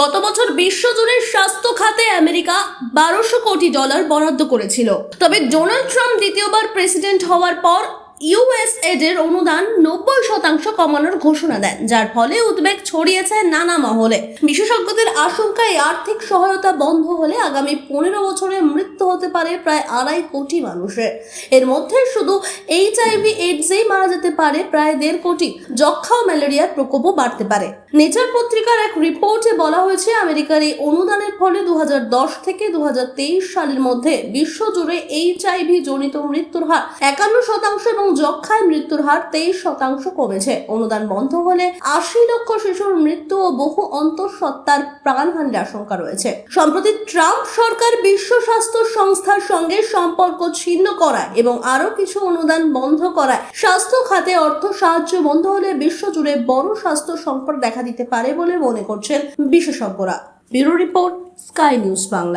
গত বছর বিশ্বজুড়ে স্বাস্থ্য খাতে আমেরিকা বারোশো কোটি ডলার বরাদ্দ করেছিল। তবে ডোনাল্ড ট্রাম্প দ্বিতীয়বার প্রেসিডেন্ট হওয়ার পর ইউএসএড এর অনুদান নব্বই শতাংশ কমানোর ঘোষণা দেন, যার ফলে উদ্বেগ ছড়িয়েছে নানা মহলে। বিশেষজ্ঞদের আশঙ্কা এই আর্থিক সহায়তা বন্ধ হলে আগামী পনেরো বছরে মৃত্যু হতে পারে প্রায় আড়াই কোটি মানুষের। এর মধ্যে শুধু এইচআইভি, এইডসেই মারা যেতে পারে প্রায় দেড় কোটি। যক্ষা ও ম্যালেরিয়ার প্রকোপও বাড়তে পারে। নেচার পত্রিকার এক রিপোর্টে বলা হয়েছে, আমেরিকার এই অনুদানের ফলে দু হাজার দশ থেকে দু হাজার তেইশ সালের মধ্যে বিশ্বজুড়ে এইচআইভি জনিত মৃত্যুর হার একান্ন শতাংশ এবং যক্ষায় মৃত্যুর হার তেইশ শতাংশ কমেছে। অনুদান বন্ধ হলে আশি লক্ষ শিশুর মৃত্যু ও বহু অন্তঃসত্ত্বার প্রাণহানির আশঙ্কা রয়েছে। সম্প্রতি ট্রাম্প সরকার বিশ্ব স্বাস্থ্য সংস্থার সঙ্গে সম্পর্ক ছিন্ন করায় এবং আরও কিছু অনুদান বন্ধ করায়। স্বাস্থ্য খাতে অর্থ সাহায্য বন্ধ হলে বিশ্বজুড়ে বড় স্বাস্থ্য সংকট দেখা দিতে পারে বলে মনে করছেন বিশেষজ্ঞরা। Bureau report, sky news Bangla.